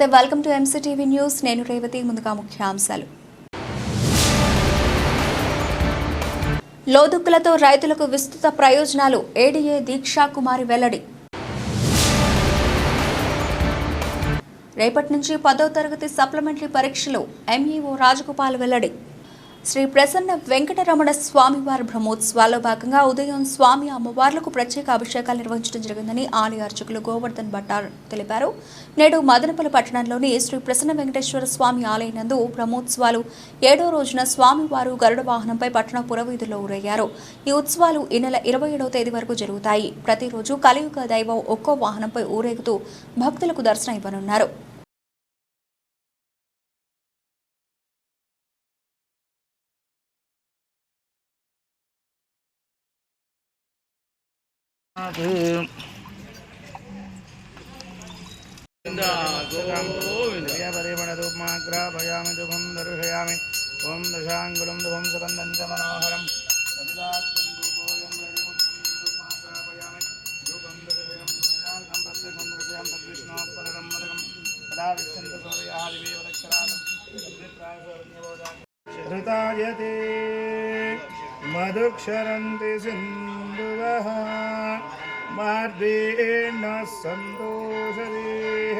నమస్తే welcome to MCTV news నేను రేవతి ముందుగా ముఖ్యాంశాలు. లోదుక్కులతో రైతులకు విస్తృత ప్రయోజనాలు ఏడీఏ దీక్షా కుమారి వెల్లడి. రేపటి నుంచి పదో తరగతి సప్లిమెంటరీ పరీక్షలు ఎంఈఓ రాజగోపాల్ వెల్లడి. శ్రీ ప్రసన్న వెంకటరమణ స్వామివారి బ్రహ్మోత్సవాల్లో భాగంగా ఉదయం స్వామి అమ్మవార్లకు ప్రత్యేక అభిషేకాలు నిర్వహించడం జరిగిందని ఆలయ అర్చకులు గోవర్ధన్ భట్టార్ తెలిపారు. నేడు మదనపల్లి పట్టణంలోని శ్రీ ప్రసన్న వెంకటేశ్వర స్వామి ఆలయం నందు బ్రహ్మోత్సవాలు ఏడో రోజున స్వామివారు గరుడ వాహనంపై పట్టణ పురవీధుల్లో ఊరయ్యారు ఈ ఉత్సవాలు ఈ నెల ఇరవై ఏడవ తేదీ వరకు జరుగుతాయి. ప్రతిరోజు కలియుగ దైవం ఒక్కో వాహనంపై ఊరేగుతూ భక్తులకు దర్శనం ఇవ్వనున్నారు. నాకు పర్యాపరిమణ ధూమాగ్రాపయామి దుఃఖం దర్శయామి ఓం దశాంగుళం దుఃఖం సుగంధం చ మనోహరం ృతాయతే మధుక్షరంతి సింధువ. दर्शयामि दशाङ्गं प्रत्येकं दर्शयामि तद्विष्णोः परं मदकं कदा विच्छन्त सूर्याः दिवेव रक्षराजं श्रुतायते मधुक्षरन्ति सिन्धुवः मार्गेण सन्तोषदेः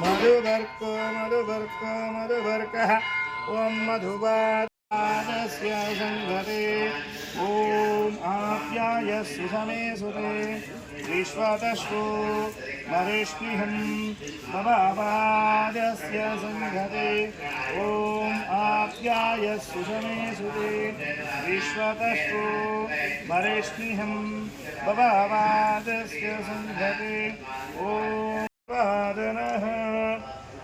मधुवर्को मधुवर्को मधुवर्कः ॐ मधुवादस्य सङ्घते ॐ आप्याय सुसमे सुते। विश्वतष्टो नरेष्पृहं ममापादस्य सङ्घते ॐ आप्याय सुसमे विश्वतो विश्वतष्टो नरेष्पृहं ममापादस्य सङ्घते ॐ पादनः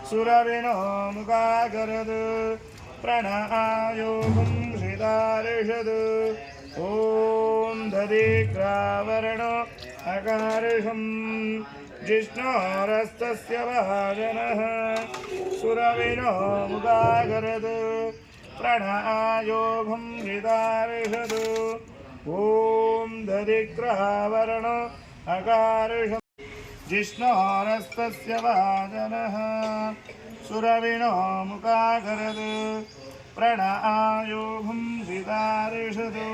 सुरविनो मुखागरद् प्रणायोगुं श्रितारिषद् ॐ दधिग्रावरणो अकार्षम् जिष्णोरस्तस्य भाजनः सुरविणो मुखागरद् प्रणायोगुं श्रितारिषद् ॐ दधिग्रावरणो अकार्षम् जिष्णोरस्तस्य वादनः सुरविणो मुखाकरद् प्रणआयोभुं सितारिषदु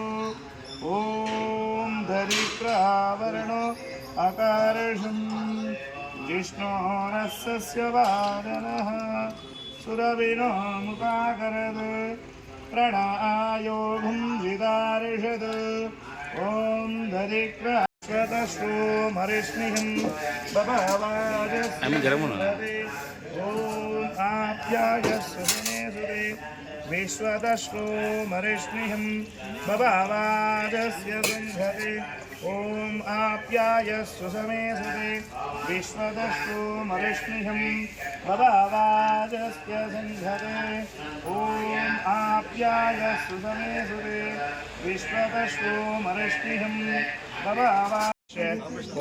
ॐ दरिद्रावरणो अकार्षम् जिष्णोरस्य वादनः सुरविणो मुखाकरद् प्रणआयोभुं सितारिषद् ॐ दरिद्रा स्वतश्रो मरिष्मिहं बभवाजस्य ॐ आप्याय सुदिने सुरे विश्वदश्रो मरिष्णिहं भवावाजस्य बन्धते ॐ आप्याय सुसमे सुरे विश्वदश्रो मरिष्णिहं भवावाजस्य सन्धते ॐ आप्याय सुसमे सुरे विश्वदश्रो मरिष्णिहं भवावाश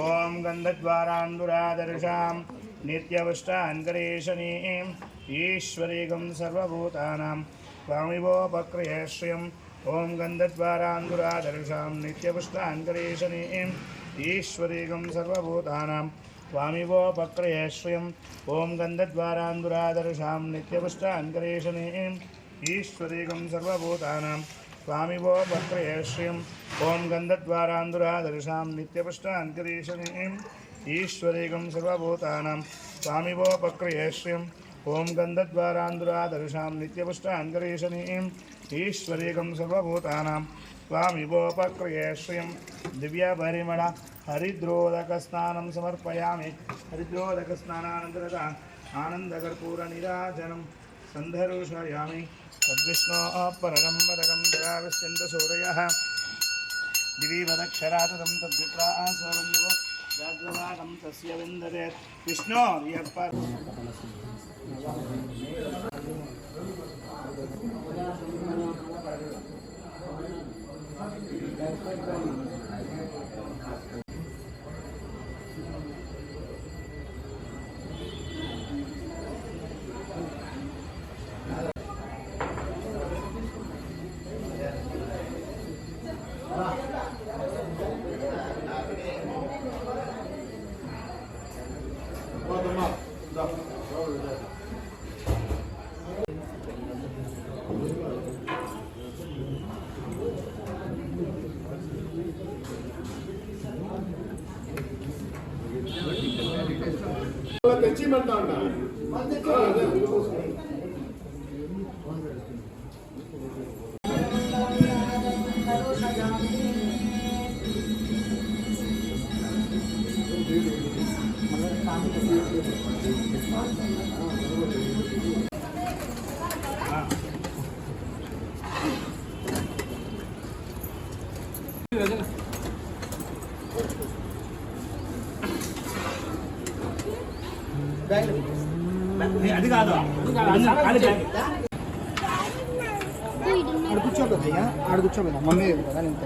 ॐ गन्धद्वारान्दुरादर्शाम् नित्यवष्टान् करेशनीम् ईश्वरीगं सर्वभूतानां स्वामिवोपक्रियश्रियम् ॐ गन्धद्वारान्दुरादर्शां नित्यपुष्टान् करेशनीम् ईश्वरीगं सर्वभूतानां स्वामिवोपक्रियश्रियम् ॐ गन्धद्वारान्दुरादर्शां नित्यपुष्टान् करेशनीम् ईश्वरीगं सर्वभूतानां स्वामिवो वक्रयश्रियम् ॐ गन्धद्वारान्दुरादर्शां नित्यपुष्टान्तरीशनीम् ईश्वरेकं सर्वभूतानां स्वामिवोपक्रियेश्रियम् ॐ गन्धद्वारान्धुरादर्शां नित्यपुष्टाञ्जलीशनीम् ईश्वरेकं सर्वभूतानां स्वामिवोपक्रियेश्रियं दिव्यापरिमणा हरिद्रोदकस्नानं समर्पयामि। हरिद्रोदकस्नानानन्तरता आनन्दकर्पूरनिराजनं सन्धरुषयामि। तद्विष्णोः परगं वरगं जराविश्यन्तसूरयः दिवीवदक्षरा तदं तद्विप्रा విష్ణు ってちまった。కాదు. ఆడ కూర్చోబోద్దయ్యా ఆడ కూర్చోబోద్దా మమ్మీ కదా నేను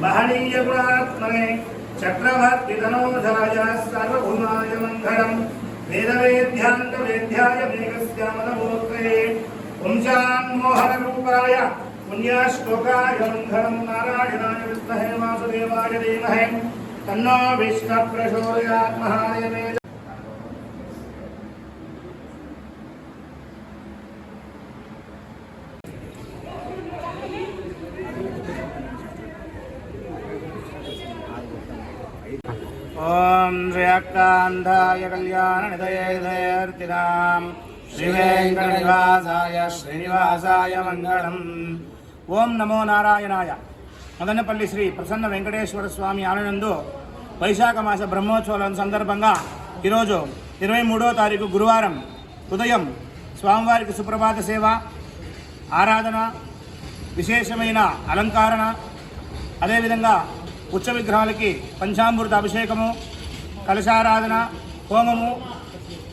महनीय गुणात्मने चक्रवर्तितनोधराय सर्वभूमाय मङ्गलम् वेदवेद्यान्तवेद्याय मेघस्यामलमूर्तये पुंसान्मोहनरूपाय पुण्यश्लोकाय मङ्गलम् नारायणाय वासुदेवाय धीमहि। तन्नो विष्णुप्रचोदयात् महादेवे ॐ श्रियक्रान्ताय कल्याणनिधयेर्तिनां శ్రీవేంకటనివాసాయ శ్రీనివాసాయ మంగళం ఓం నమో నారాయణాయ మదనపల్లి శ్రీ ప్రసన్న వెంకటేశ్వర స్వామి ఆలయందు వైశాఖ మాస బ్రహ్మోత్సవాల సందర్భంగా ఈరోజు ఇరవై మూడో తారీఖు గురువారం ఉదయం స్వామివారికి సుప్రభాత సేవ ఆరాధన విశేషమైన అలంకరణ అదేవిధంగా ఉచ్చ విగ్రహాలకి పంచామృత అభిషేకము కలశారాధన హోమము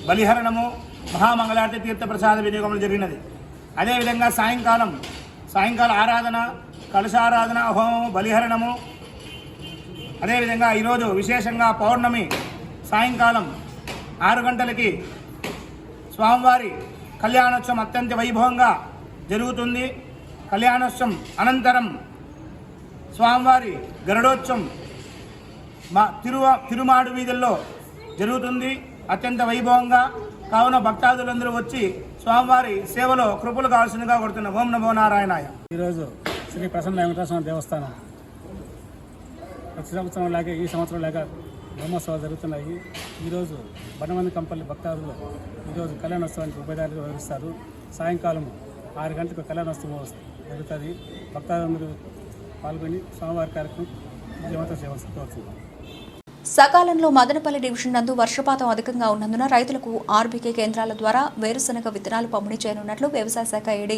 బలిహరణము మహామంగళార్తి తీర్థ ప్రసాద వినియోగం జరిగినది. అదేవిధంగా సాయంకాలం సాయంకాల ఆరాధన కలశారాధన హోమము బలిహరణము. అదేవిధంగా ఈరోజు విశేషంగా పౌర్ణమి సాయంకాలం ఆరు గంటలకి స్వామివారి కళ్యాణోత్సవం అత్యంత వైభవంగా జరుగుతుంది. కళ్యాణోత్సవం అనంతరం స్వామివారి గరుడోత్సవం మా తిరువ తిరుమాడు వీధుల్లో జరుగుతుంది. అత్యంత వైభవంగా. కావున భక్తాదులందరూ వచ్చి స్వామివారి సేవలో కృపలు కావాల్సిందిగా కొడుతున్న ఓం నమో నారాయణాయ. ఈరోజు శ్రీ ప్రసన్న వెంకటేశ్వర దేవస్థానం. ప్రతి సంవత్సరం లాగే ఈ సంవత్సరం లాగా బ్రహ్మోత్సవాలు జరుగుతున్నాయి. ఈరోజు బనమంది కంపల్లి భక్తాదులు ఈరోజు కళ్యాణోత్సవానికి ఉపాధ్యాయులు వివరిస్తారు సాయంకాలం ఆరు గంటలకు కళ్యాణోత్సవం జరుగుతుంది. భక్తాదులందరూ పాల్గొని స్వామివారి కార్యక్రమం విజయవంతం చేయవలసి కోరుతున్నాం సకాలంలో మదనపల్లి డివిజన్ నందు వర్షపాతం అధికంగా ఉన్నందున రైతులకు ఆర్బీకే కేంద్రాల ద్వారా వేరుశనగ విత్తనాలు పంపిణీ చేయనున్నట్లు వ్యవసాయ శాఖ ఏడీ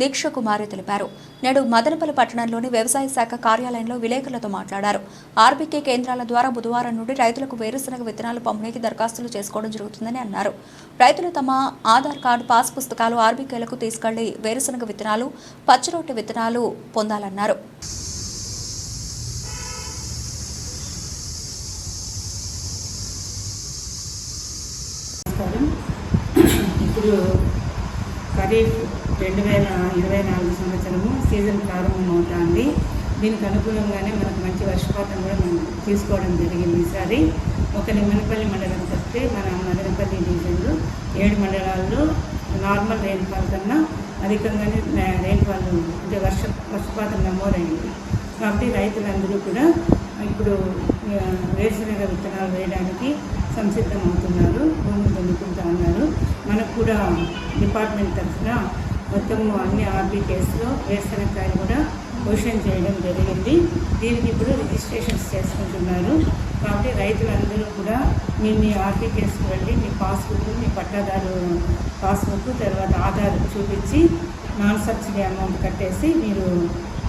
దీక్ష కుమారి తెలిపారు. నేడు మదనపల్లి పట్టణంలోని వ్యవసాయ శాఖ కార్యాలయంలో విలేకరులతో మాట్లాడారు. ఆర్బీకే కేంద్రాల ద్వారా బుధవారం నుండి రైతులకు వేరుశనగ విత్తనాలు పంపిణీకి దరఖాస్తులు చేసుకోవడం జరుగుతుందని అన్నారు. రైతులు తమ ఆధార్ కార్డు పాస్ పుస్తకాలు ఆర్బీకేలకు తీసుకెళ్ళి వేరుశనగ విత్తనాలు పచ్చిరొట్టె విత్తనాలు పొందాలన్నారు నమస్కారం ఇప్పుడు ఖరీఫ్ రెండు వేల ఇరవై నాలుగు సంవత్సరము సీజన్ ప్రారంభమవుతుంది దీనికి అనుగుణంగానే మనకు మంచి వర్షపాతం కూడా మనం తీసుకోవడం జరిగింది ఈసారి. ఒక నిమ్మనపల్లి మండలం తప్పితే మన మదనపల్లి డివిజన్లో ఏడు మండలాల్లో నార్మల్ రెయిన్ఫాల్ కన్నా అధికంగానే రెయిన్ఫాల్ అంటే వర్ష వర్షపాతం నమోదైంది. కాబట్టి రైతులందరూ కూడా ఇప్పుడు వేరుశనగ విత్తనాలు వేయడానికి సంసిద్ధమవుతున్నారు. భూమి మొత్తము అన్ని ఆర్బీ కేసులో వేరుశనగకాయలు కూడా క్వశ్చన్ చేయడం జరిగింది. దీనికి ఇప్పుడు రిజిస్ట్రేషన్స్ చేసుకుంటున్నారు. కాబట్టి రైతులందరూ కూడా మీ మీ ఆర్బీ కేసుకు వెళ్ళి మీ పాస్బుక్ మీ పట్టాదారు పాస్బుక్ తర్వాత ఆధార్ చూపించి నాన్ సబ్సిడీ అమౌంట్ కట్టేసి మీరు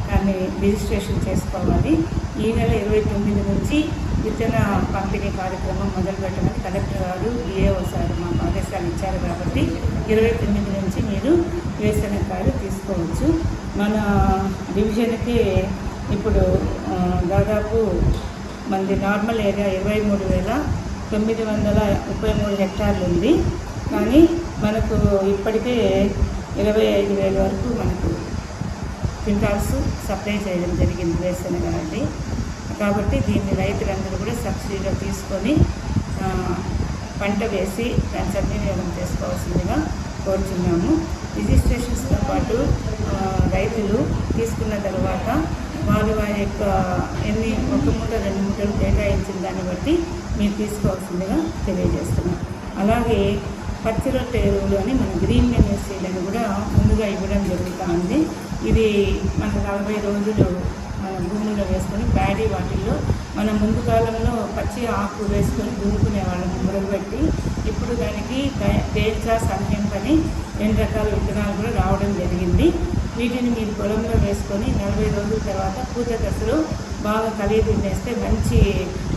దాన్ని రిజిస్ట్రేషన్ చేసుకోవాలి. ఈ నెల ఇరవై తొమ్మిది నుంచి విత్తన పంపిణీ కార్యక్రమం మొదలు పెట్టమని కలెక్టర్ గారు డిఏఓ సార్ మాకు ఆదేశాలు ఇచ్చారు కాబట్టి ఇరవై తొమ్మిది నుంచి మీరు వేరుశనగకాయలు తీసుకోవచ్చు. మన డివిజన్కి ఇప్పుడు దాదాపు మనది నార్మల్ ఏరియా ఇరవై మూడు వేల తొమ్మిది వందల ముప్పై మూడు హెక్టార్లు ఉంది. కానీ మనకు ఇప్పటికే ఇరవై ఐదు వేల వరకు మనకు క్వింటాల్స్ సప్లై చేయడం జరిగింది వేరుశనగ అండి. కాబట్టి దీన్ని రైతులందరూ కూడా సబ్సిడీలో తీసుకొని పంట వేసి దాన్ని సద్వినియోగం చేసుకోవాల్సిందిగా కోరుచున్నాము. రిజిస్ట్రేషన్స్తో పాటు రైతులు తీసుకున్న తర్వాత వారు వారి యొక్క ఎన్ని ఒక మూట రెండు మూటలు కేటాయించిన దాన్ని బట్టి మీరు తీసుకోవాల్సిందిగా తెలియజేస్తున్నాం. అలాగే పచ్చి రొట్టె ఎరువులు అని మన గ్రీన్ మెన్యూ సీడ్ అని కూడా ముందుగా ఇవ్వడం జరుగుతూ ఉంది ఇది మన నలభై రోజులు భూముల్లో భూమిలో వేసుకొని ప్యాడీ వాటిల్లో మన ముందు కాలంలో పచ్చి ఆకు వేసుకొని దున్నుకునే వాళ్ళని మొదలుపెట్టి ఇప్పుడు దానికి తేల్చా దేల్చా సంఖ్యం పని రెండు రకాల విత్తనాలు కూడా రావడం జరిగింది. వీటిని మీరు పొలంలో వేసుకొని నలభై రోజుల తర్వాత పూత దశలో బాగా కలిగి తినేస్తే మంచి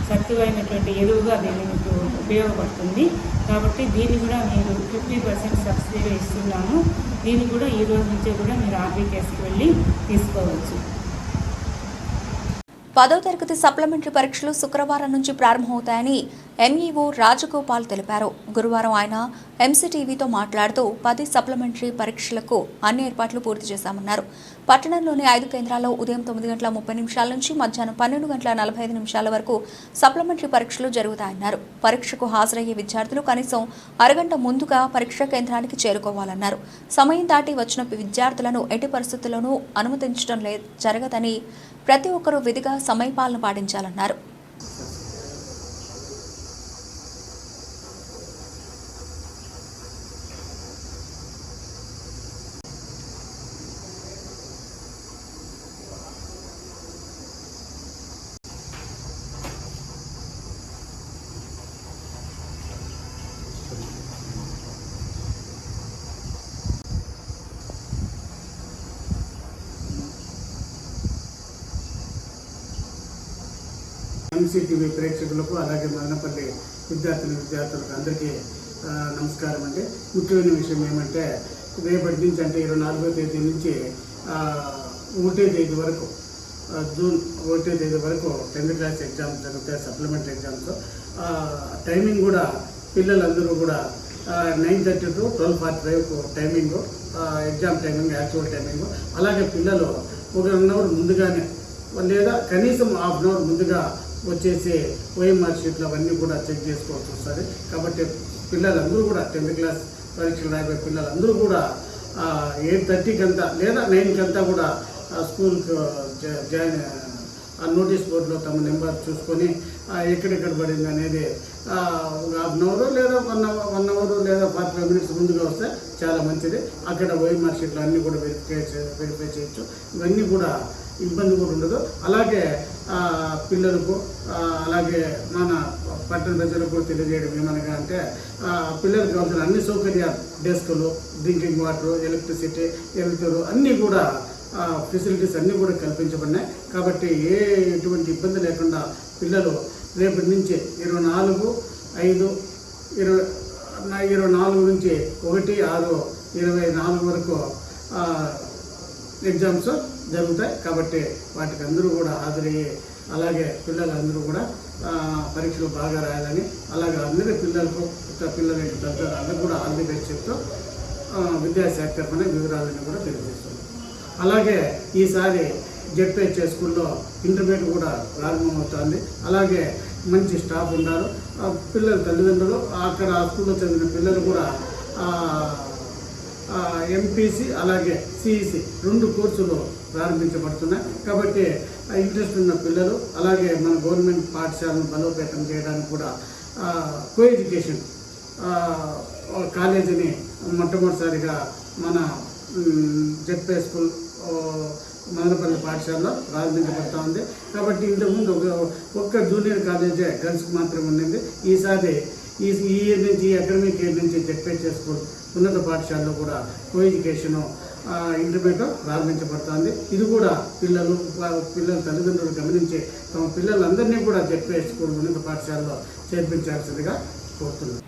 సత్తువైనటువంటి ఎరువుగా దీన్ని మీకు ఉపయోగపడుతుంది. కాబట్టి దీన్ని కూడా మీరు ఫిఫ్టీ పర్సెంట్ సబ్సిడీగా ఇస్తున్నాము. దీన్ని కూడా ఈ రోజు నుంచే కూడా మీరు ఆర్బీకేస్కి వెళ్ళి తీసుకోవచ్చు. పదో తరగతి సప్లిమెంటరీ పరీక్షలు శుక్రవారం నుంచి ప్రారంభమవుతాయని ఎంఈఓ రాజగోపాల్ తెలిపారు. గురువారం ఆయన ఎంసీటీవీతో మాట్లాడుతూ పది సప్లిమెంటరీ పరీక్షలకు అన్ని ఏర్పాట్లు పూర్తి చేశామన్నారు. పట్టణంలోని ఐదు కేంద్రాల్లో ఉదయం తొమ్మిది గంటల ముప్పై నిమిషాల నుంచి మధ్యాహ్నం పన్నెండు గంటల నలభై ఐదు నిమిషాల వరకు సప్లిమెంటరీ పరీక్షలు జరుగుతాయన్నారు. పరీక్షకు హాజరయ్యే విద్యార్థులు కనీసం అరగంట ముందుగా పరీక్షా కేంద్రానికి చేరుకోవాలన్నారు. సమయం దాటి వచ్చిన విద్యార్థులను ఎట్టి పరిస్థితుల్లోనూ అనుమతించడం జరగదని ప్రతి ఒక్కరూ విధిగా సమయపాలన పాటించాలన్నారు. ఎంసీటీవీ ప్రేక్షకులకు అలాగే మదనపల్లి విద్యార్థులు విద్యార్థులకు అందరికీ నమస్కారం అండి. ముఖ్యమైన విషయం ఏమంటే రేపటి నుంచి అంటే ఇరవై నాలుగో తేదీ నుంచి ఒకటే తేదీ వరకు జూన్ ఒకటే తేదీ వరకు టెన్త్ క్లాస్ ఎగ్జామ్స్ జరుగుతాయి సప్లిమెంటరీ ఎగ్జామ్స్. టైమింగ్ కూడా పిల్లలందరూ కూడా nine thirty to twelve forty five timing exam timing actual timing. అలాగే పిల్లలు ఒక వన్ అవర్ ముందుగానే లేదా కనీసం హాఫ్ అన్ అవర్ ముందుగా వచ్చేసి ఓఎంఆర్ షీట్లు అవన్నీ కూడా చెక్ చేసుకోవాల్సి వస్తుంది. కాబట్టి పిల్లలందరూ కూడా టెన్త్ క్లాస్ పరీక్షలు రాయబోయే పిల్లలందరూ కూడా ఎయిట్ థర్టీకి అంతా లేదా నైన్కి అంతా కూడా స్కూల్కి జాయిన్ ఆ నోటీస్ బోర్డులో తమ నెంబర్ చూసుకొని ఎక్కడెక్కడ పడింది అనేది ఒక హాఫ్ అన్ అవర్ లేదా వన్ అవర్ వన్ అవర్ లేదా ఫార్టీ ఫైవ్ మినిట్స్ ముందుగా వస్తే చాలా మంచిది. అక్కడ ఓఎంఆర్ షీట్లు అన్నీ కూడా వెరిఫై వెరిఫై చేయొచ్చు. ఇవన్నీ కూడా ఇబ్బంది కూడా ఉండదు. అలాగే పిల్లలకు అలాగే మన పట్టణ ప్రజలకు కూడా తెలియజేయడం ఏమనగా అంటే పిల్లలకు కావాల్సిన అన్ని సౌకర్యాలు డెస్కులు డ్రింకింగ్ వాటర్ ఎలక్ట్రిసిటీ ఎలక్ట్రు అన్నీ కూడా ఫెసిలిటీస్ అన్నీ కూడా కల్పించబడినాయి. కాబట్టి ఏ ఎటువంటి ఇబ్బంది లేకుండా పిల్లలు రేపటి నుంచి ఇరవై నాలుగు ఐదు ఇరవై ఇరవై నాలుగు నుంచి ఒకటి ఆరు ఇరవై నాలుగు వరకు ఎగ్జామ్స్ జరుగుతాయి. కాబట్టి వాటికి అందరూ కూడా హాజరయ్యి అలాగే పిల్లలందరూ కూడా పరీక్షలు బాగా రాయాలని అలాగే అందరి పిల్లలకు ఇతర పిల్లల తల్లిదండ్రులు అందరూ కూడా ఆల్ ది బెస్ట్ చెప్తూ విద్యాశాఖ తరఫున వివరాలను కూడా తెలియజేస్తున్నాం. అలాగే ఈసారి జెడ్పీహెచ్ స్కూల్లో ఇంటర్మీడియట్ కూడా ప్రారంభమవుతుంది. అలాగే మంచి స్టాఫ్ ఉన్నారు. పిల్లల తల్లిదండ్రులు అక్కడ ఆ స్కూల్లో చదివిన పిల్లలు కూడా ఎంపీసీ అలాగే సిఈసి రెండు కోర్సులు ప్రారంభించబడుతున్నాయి. కాబట్టి ఇంట్రెస్ట్ ఉన్న పిల్లలు అలాగే మన గవర్నమెంట్ పాఠశాలను బలోపేతం చేయడానికి కూడా కో ఎడ్యుకేషన్ కాలేజీని మొట్టమొదటిసారిగా మన జెడ్పే స్కూల్ మదనపల్లి పాఠశాలలో ప్రారంభించబడతా ఉంది. కాబట్టి ఇంతకుముందు ఒక ఒక్క జూనియర్ కాలేజే గర్ల్స్కి మాత్రమే ఉండింది ఈసారి ఈ ఈ ఇయర్ నుంచి ఈ అకాడమిక్ ఇయర్ నుంచి జెడ్పే స్కూల్ ఉన్నత పాఠశాలలో కూడా కో ఎడ్యుకేషను ఇంటర్మీడియట్ ప్రారంభించబడుతోంది. ఇది కూడా పిల్లలు పిల్లల తల్లిదండ్రులు గమనించి తమ పిల్లలందరినీ కూడా జెడ్పీఎస్ స్కూల్ ఉన్నత పాఠశాలలో చేర్పించాల్సిందిగా కోరుతున్నాను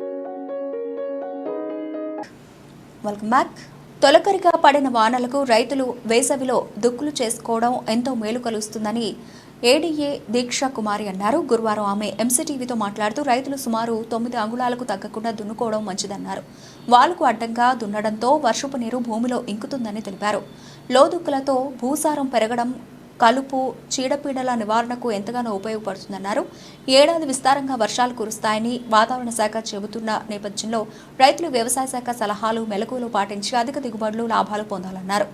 Welcome back తొలకరిగా పడిన వానలకు రైతులు వేసవిలో దుక్కులు చేసుకోవడం ఎంతో మేలు కలుస్తుందని ఏడీఏ దీక్షా కుమారి అన్నారు. గురువారం ఆమె ఎంసీటీవీతో మాట్లాడుతూ రైతులు సుమారు తొమ్మిది అంగుళాలకు తగ్గకుండా దున్నుకోవడం మంచిదన్నారు. వాళ్ళకు అడ్డంగా దున్నడంతో వర్షపు నీరు భూమిలో ఇంకుతుందని తెలిపారు. లోదుక్కులతో భూసారం పెరగడం కలుపు చీడపీడల నివారణకు ఎంతగానో ఉపయోగపడుతుందన్నారు. ఏడాది విస్తారంగా వర్షాలు కురుస్తాయని వాతావరణ శాఖ చెబుతున్న నేపథ్యంలో రైతులు వ్యవసాయ శాఖ సలహాలు మెలకువలు పాటించి అధిక దిగుబడులు లాభాలు పొందాలన్నారు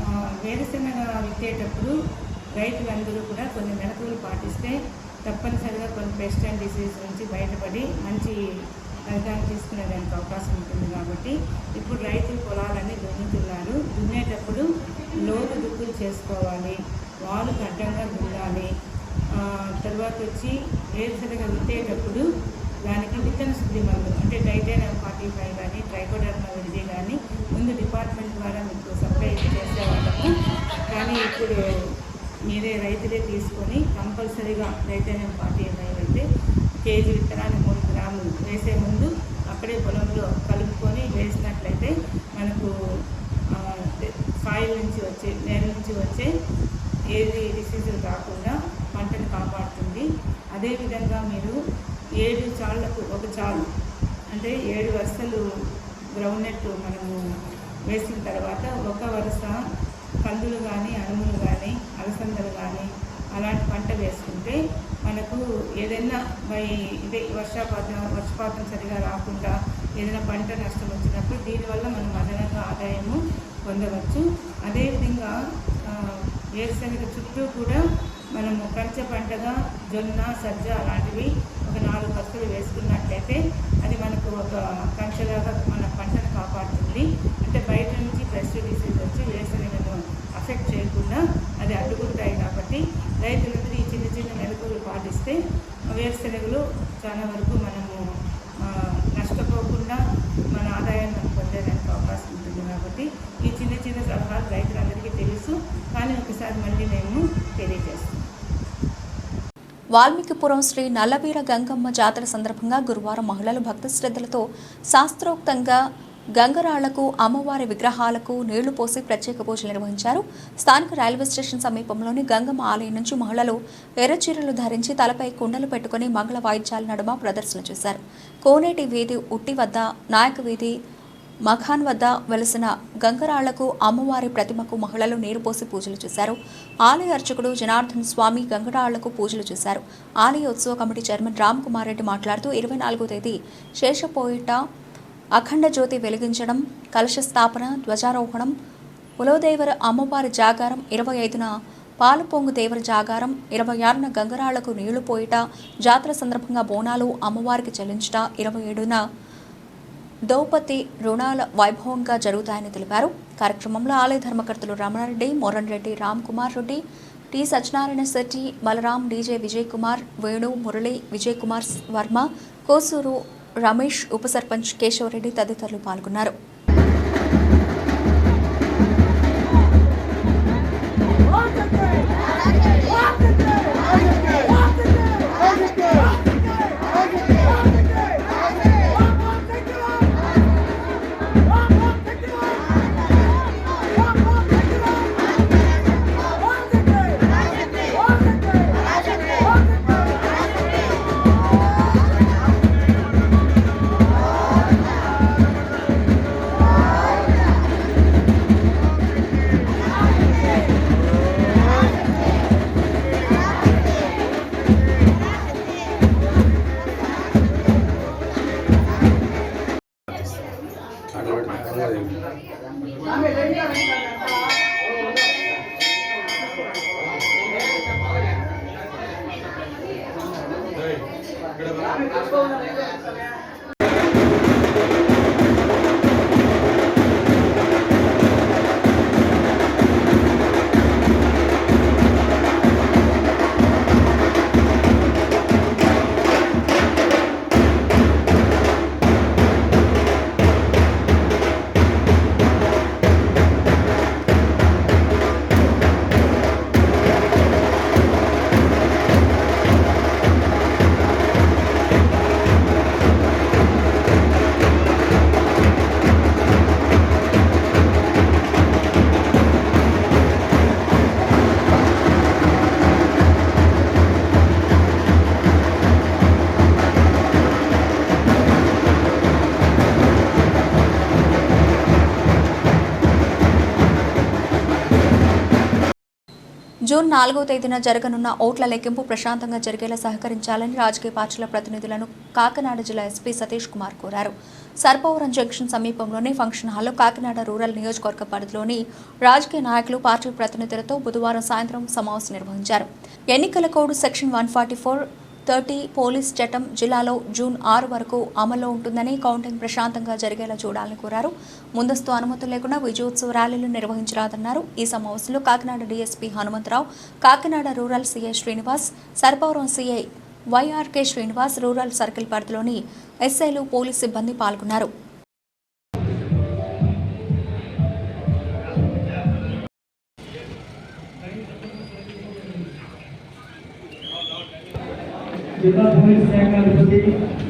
ఆ, వేరుశనగ విత్తేటప్పుడు రైతులందరూ కూడా కొన్ని మెలకువలు పాటిస్తే తప్పనిసరిగా కొన్ని పెస్ట్ అండ్ డిసీజ్ నుంచి బయటపడి మంచి ఫలితాన్ని తీసుకునేదానికి అవకాశం ఉంటుంది కాబట్టి ఇప్పుడు రైతులు పొలాలన్నీ దున్నుతున్నారు. దున్నేటప్పుడు లోతు దుక్కులు చేసుకోవాలి. వాళ్ళు అడ్డంగా దున్నాలి. తర్వాత వచ్చి వేరుశెనగ విత్తేటప్పుడు దానికి విత్తన శుద్ధి మందు అంటే ఫార్టీ ఫైవ్ కానీ ట్రైకోడర్మా విడిది కానీ ముందు డిపార్ట్మెంట్ ద్వారా మీకు సప్లై చేసేవాళ్ళము. కానీ ఇప్పుడు మీరే రైతులే తీసుకొని కంపల్సరీగా రైతన్యం ఫార్టీ ఫైవ్ అయితే కేజీ విత్తనాన్ని మూడు గ్రాములు వేసే ముందు అక్కడే పొలంలో కలుపుకొని వేసినట్లయితే మనకు సాయిల్ నుంచి వచ్చే నేల నుంచి వచ్చే ఏది డిసీజులు రాకుండా పంటను కాపాడుతుంది. అదేవిధంగా మీరు ఏడు చాళ్ళకు ఒక చాలు అంటే ఏడు వరుసలు గ్రౌండ్నెట్ మనము వేసిన తర్వాత ఒక వరుస కందులు కానీ అనుములు కానీ అలసందలు కానీ అలాంటి పంట వేసుకుంటే మనకు ఏదైనా బై ఇదే వర్షపాతం వర్షపాతం సరిగా రాకుండా ఏదైనా పంట నష్టం వచ్చినప్పుడు దీనివల్ల మనం అదనంగా ఆదాయము పొందవచ్చు. అదేవిధంగా వేరుశనగ చుట్టూ కూడా మనము కంచె పంటగా జొన్న సజ్జ అలాంటివి ఒక నాలుగు కత్తులు వేసుకున్నట్లయితే అది మనకు ఒక కంచెలాగా మన పంటను కాపాడుతుంది. అంటే బయట నుంచి పెస్ట్ డిసీజ్ వచ్చి వేరుశనగను అఫెక్ట్ చేయకుండా అది అడ్డుకుంటాయి కాబట్టి రైతులందరూ ఈ చిన్న చిన్న మెలకువలు పాటిస్తే వేరుశెనగలు చాలా వరకు మనము నష్టపోకుండా మన ఆదాయాన్ని మనం పొందేదానికి అవకాశం ఉంటుంది కాబట్టి ఈ చిన్న చిన్న సలహాలు రైతులందరికీ తెలుసు. కానీ ఒకసారి మళ్ళీ మేము తెలియజేస్తాం. వాల్మీకిపురం శ్రీ నల్లవీర గంగమ్మ జాతర సందర్భంగా గురువారం మహిళలు భక్తి శ్రద్ధలతో శాస్త్రోక్తంగా గంగరాళ్ళకు అమ్మవారి విగ్రహాలకు నీళ్ళు పోసి ప్రత్యేక పూజలు నిర్వహించారు. స్థానిక రైల్వే స్టేషన్ సమీపంలోని గంగమ్మ ఆలయం నుంచి మహిళలు ఎర్రచీరలు ధరించి తలపై కుండలు పెట్టుకుని మంగళ వాయిద్యాల నడుమ ప్రదర్శన చేశారు. కోనేటి వీధి ఉట్టి వద్ద నాయక వీధి మఖాన్ వద్ద వెలసిన గంగరాళ్ళకు అమ్మవారి ప్రతిమకు మహిళలు నీరు పోసి పూజలు చేశారు. ఆలయ అర్చకుడు జనార్దన్ స్వామి గంగరాళ్ళకు పూజలు చేశారు. ఆలయ ఉత్సవ కమిటీ చైర్మన్ రామ్ కుమార్ రెడ్డి మాట్లాడుతూ ఇరవై నాలుగో తేదీ శేషపోయిట అఖండ జ్యోతి వెలిగించడం కలశ స్థాపన ధ్వజారోహణం ఉలవదేవర అమ్మవారి జాగారం ఇరవై ఐదున పాలుపొంగు దేవర జాగారం ఇరవై ఆరున గంగరాళ్ళకు నీళ్ళు పోయిట జాతర సందర్భంగా బోనాలు అమ్మవారికి చెల్లించట ఇరవై ఏడున దౌపతి రుణాల వైభవంగా జరుగుతాయని తెలిపారు. కార్యక్రమంలో ఆలయ ధర్మకర్తలు రమణారెడ్డి మోరన్ రెడ్డి రామ్ కుమార్ రెడ్డి టి సత్యనారాయణ శెట్టి బలరాం డీజే విజయ్ కుమార్ వేణు మురళి విజయ్ కుమార్ వర్మ కోసూరు రమేష్ ఉప సర్పంచ్ కేశవరెడ్డి తదితరులు పాల్గొన్నారు. జూన్ నాలుగవ తేదీన జరగనున్న ఓట్ల లెక్కింపు ప్రశాంతంగా జరిగేలా సహకరించాలని రాజకీయ పార్టీల ప్రతినిధులను కాకినాడ జిల్లా ఎస్పీ సతీష్ కుమార్ కోరారు. సర్పవరం జంక్షన్ సమీపంలోని ఫంక్షన్ హాల్లో కాకినాడ రూరల్ నియోజకవర్గ పరిధిలోని రాజకీయ నాయకులు పార్టీ ప్రతినిధులతో బుధవారం సాయంత్రం సమావేశం నిర్వహించారు. ఎన్నికల code section one forty four thirty police చట్టం జిల్లాలో జూన్ ఆరు వరకు అమల్లో ఉంటుందని కౌంటింగ్ ప్రశాంతంగా జరిగేలా చూడాలని కోరారు. ముందస్తు అనుమతులు లేకుండా విజయోత్సవ ర్యాలీలు నిర్వహించరాదన్నారు. ఈ సమావేశంలో Kakinada DSP Hanumantharao Kakinada rural CI Srinivas Sarpavaram CI YRK Srinivas rural circle పరిధిలోని ఎస్ఐలు పోలీస్ సిబ్బంది పాల్గొన్నారు. జిల్లా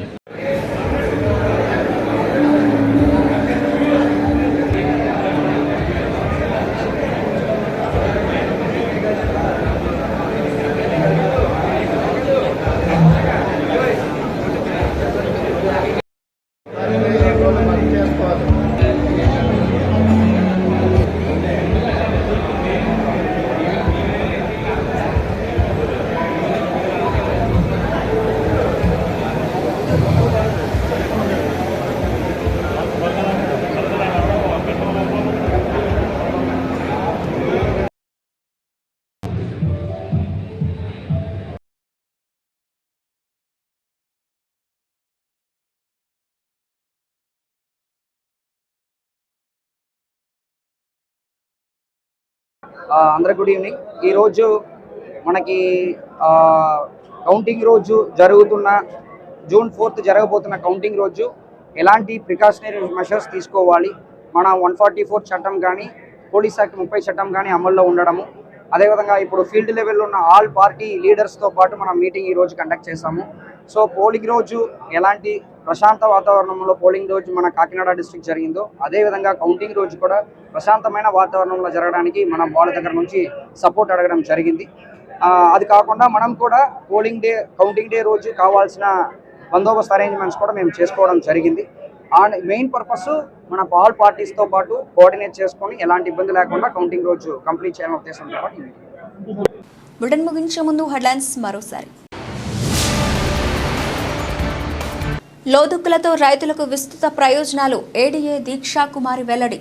శాఖ గుడ్ ఈవినింగ్ ఈరోజు మనకి కౌంటింగ్ రోజు జరుగుతున్న జూన్ ఫోర్త్ జరగబోతున్న కౌంటింగ్ రోజు ఎలాంటి ప్రికాషనరీ మెషర్స్ తీసుకోవాలి? మన వన్ ఫార్టీ ఫోర్ చట్టం కానీ పోలీస్ యాక్ట్ ముప్పై చట్టం కానీ అమల్లో ఉండడము. అదేవిధంగా ఇప్పుడు ఫీల్డ్ లెవెల్లో ఉన్న ఆల్ పార్టీ లీడర్స్తో పాటు మనం మీటింగ్ ఈ రోజు కండక్ట్ చేశాము. సో పోలింగ్ రోజు ఎలాంటి ప్రశాంత వాతావరణంలో పోలింగ్ రోజు మన కాకినాడ డిస్ట్రిక్ట్ జరిగిందో అదేవిధంగా కౌంటింగ్ రోజు కూడా ప్రశాంతమైన వాతావరణంలో జరగడానికి మనం వాళ్ళ దగ్గర నుంచి సపోర్ట్ అడగడం జరిగింది. అది కాకుండా మనం కూడా పోలింగ్ డే కౌంటింగ్ డే రోజు కావాల్సిన బందోబస్తు అరేంజ్మెంట్స్ కూడా మేము చేసుకోవడం జరిగింది. అండ్ మెయిన్ పర్పస్ మన ఆల్ పార్టీస్తో పాటు కోఆర్డినేట్ చేసుకొని ఎలాంటి ఇబ్బంది లేకుండా కౌంటింగ్ రోజు కంప్లీట్ చేయాలనే ఉద్దేశంతో పాటు ఈ బులెటిన్ ముగించే ముందు హెడ్లైన్స్ మరోసారి. లోదుక్కులతో రైతులకు విస్తృత ప్రయోజనాలు. ఏడీఏ దీక్షా కుమారి వెల్లడి.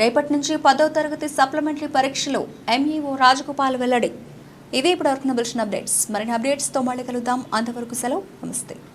రేపటి నుంచి పదో తరగతి సప్లిమెంటరీ పరీక్షలు ఎంఈఓ రాజగోపాల్ వెల్లడి. ఇవి ఇప్పటివరకు నబిల్సిన అప్డేట్స్. మరిన్ని అప్డేట్స్తో మళ్ళీ కలుద్దాం. అంతవరకు సెలవు. నమస్తే.